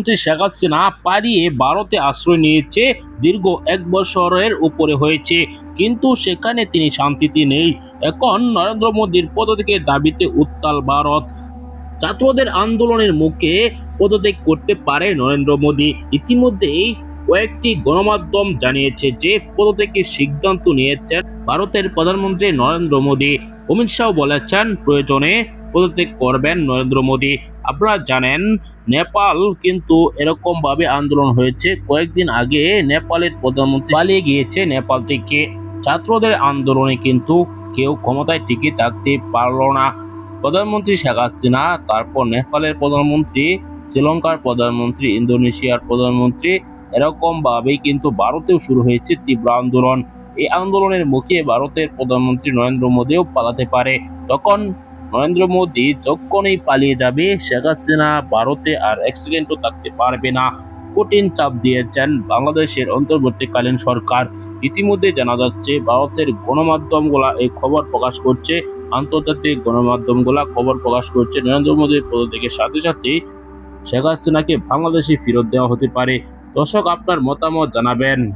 মন্ত্রী শেখ হাসিনা পালিয়ে ভারতে আশ্রয় নিয়েছে দীর্ঘ এক বছরের উপরে হয়েছে। কিন্তু সেখানে তিনি শান্তিতে নেই। এখন নরেন্দ্র মোদীর পদত্যাগের দাবিতে উত্তাল ভারত। ছাত্রদের আন্দোলনের মুখে পদত্যাগ করতে পারে নরেন্দ্র মোদী। ইতিমধ্যেই কয়েকটি গণমাধ্যম জানিয়েছে যে পদত্যাগের সিদ্ধান্ত নিয়েছেন ভারতের প্রধানমন্ত্রী নরেন্দ্র মোদী। অমিত শাহ বলেছেন, প্রয়োজনে পদত্যাগ করবেন নরেন্দ্র মোদী। আপনারা জানেন, নেপাল কিন্তু এরকম ভাবে আন্দোলন হয়েছে। কয়েকদিন আগে নেপালের প্রধানমন্ত্রী পালিয়ে গিয়েছে নেপাল থেকে। ছাত্রদের আন্দোলনে কিন্তু কেউ ক্ষমতায় টিকে থাকতে পারল না। প্রধানমন্ত্রী শেখ হাসিনা, তারপর নেপালের প্রধানমন্ত্রী, শ্রীলঙ্কার প্রধানমন্ত্রী, ইন্দোনেশিয়ার প্রধানমন্ত্রী এরকম ভাবেই কিন্তু ভারতেও শুরু হয়েছে তীব্র আন্দোলন। এই আন্দোলনের মুখে ভারতের প্রধানমন্ত্রী নরেন্দ্র মোদীও পালাতে পারে। তখন নরেন্দ্র মোদী যখনই পালিয়ে যাবে, শেখ হাসিনা ভারতে আর এক সেকেন্ডও থাকতে পারবে না। কঠিন চাপ দিয়েছেন বাংলাদেশের অন্তর্বর্তীকালীন সরকার। ইতিমধ্যে জানা যাচ্ছে, ভারতের গণমাধ্যমগুলা এই খবর প্রকাশ করছে। আন্তর্জাতিক গণমাধ্যমগুলা খবর প্রকাশ করছে। নরেন্দ্র মোদীর পদত্যাগের সাথে সাথে শেখ হাসিনাকে বাংলাদেশে ফেরত দেওয়া হতে পারে। দর্শক, আপনার মতামত জানাবেন।